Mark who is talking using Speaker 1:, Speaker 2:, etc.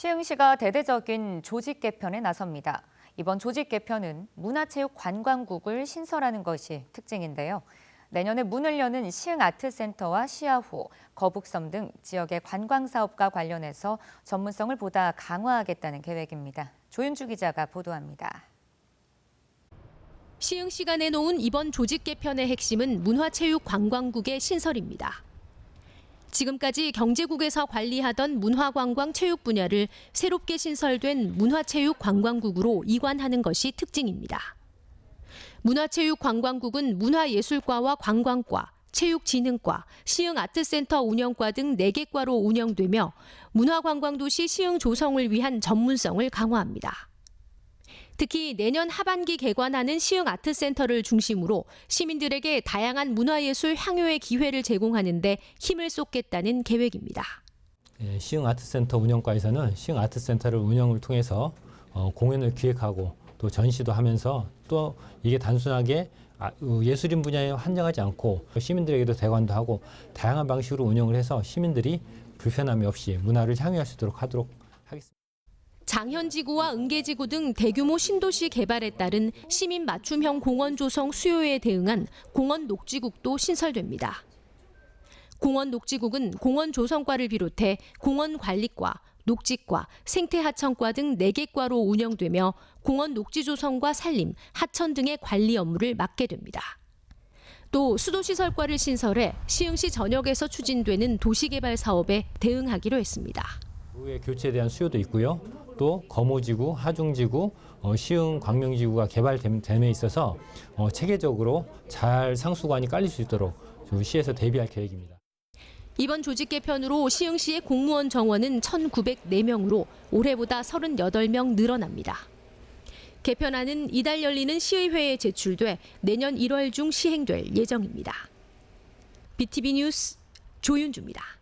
Speaker 1: 시흥시가 대대적인 조직 개편에 나섭니다. 이번 조직 개편은 문화체육관광국을 신설하는 것이 특징인데요. 내년에 문을 여는 시흥 아트센터와 시야호, 거북섬 등 지역의 관광 사업과 관련해서 전문성을 보다 강화하겠다는 계획입니다. 조윤주 기자가 보도합니다.
Speaker 2: 시흥시가 내놓은 이번 조직 개편의 핵심은 문화체육관광국의 신설입니다. 지금까지 경제국에서 관리하던 문화관광 체육 분야를 새롭게 신설된 문화체육관광국으로 이관하는 것이 특징입니다. 문화체육관광국은 문화예술과와 관광과, 체육진흥과, 시흥아트센터 운영과 등 4개 과로 운영되며 문화관광도시 시흥 조성을 위한 전문성을 강화합니다. 특히 내년 하반기 개관하는 시흥 아트센터를 중심으로 시민들에게 다양한 문화예술 향유의 기회를 제공하는 데 힘을 쏟겠다는 계획입니다.
Speaker 3: 예, 시흥 아트센터 운영과에서는 시흥 아트센터를 운영을 통해서 어, 공연을 기획하고 또 전시도 하면서 또 이게 단순하게 아, 어, 예술인 분야에 한정하지 않고 시민들에게도 대관도 하고 다양한 방식으로 운영을 해서 시민들이 불편함이 없이 문화를 향유할 수 있도록 하도록 하겠습니다.
Speaker 2: 장현지구와 은계지구 등 대규모 신도시 개발에 따른 시민 맞춤형 공원 조성 수요에 대응한 공원 녹지국도 신설됩니다. 공원 녹지국은 공원 조성과를 비롯해 공원 관리과, 녹지과, 생태하천과 등 4개 과로 운영되며 공원 녹지 조성과 산림, 하천 등의 관리 업무를 맡게 됩니다. 또 수도시설과를 신설해 시흥시 전역에서 추진되는 도시개발 사업에 대응하기로 했습니다.
Speaker 3: 교체에 대한 수요도 있고요. 또 거모지구, 하중지구, 어, 시흥 광명지구가 개발됨에 있어서 어, 체계적으로 잘 상수관이 깔릴 수 있도록 저 시에서 대비할 계획입니다.
Speaker 2: 이번 조직 개편으로 시흥시의 공무원 정원은 1,904명으로 올해보다 38명 늘어납니다. 개편안은 이달 열리는 시의회에 제출돼 내년 1월 중 시행될 예정입니다. BTV 뉴스 조윤주입니다.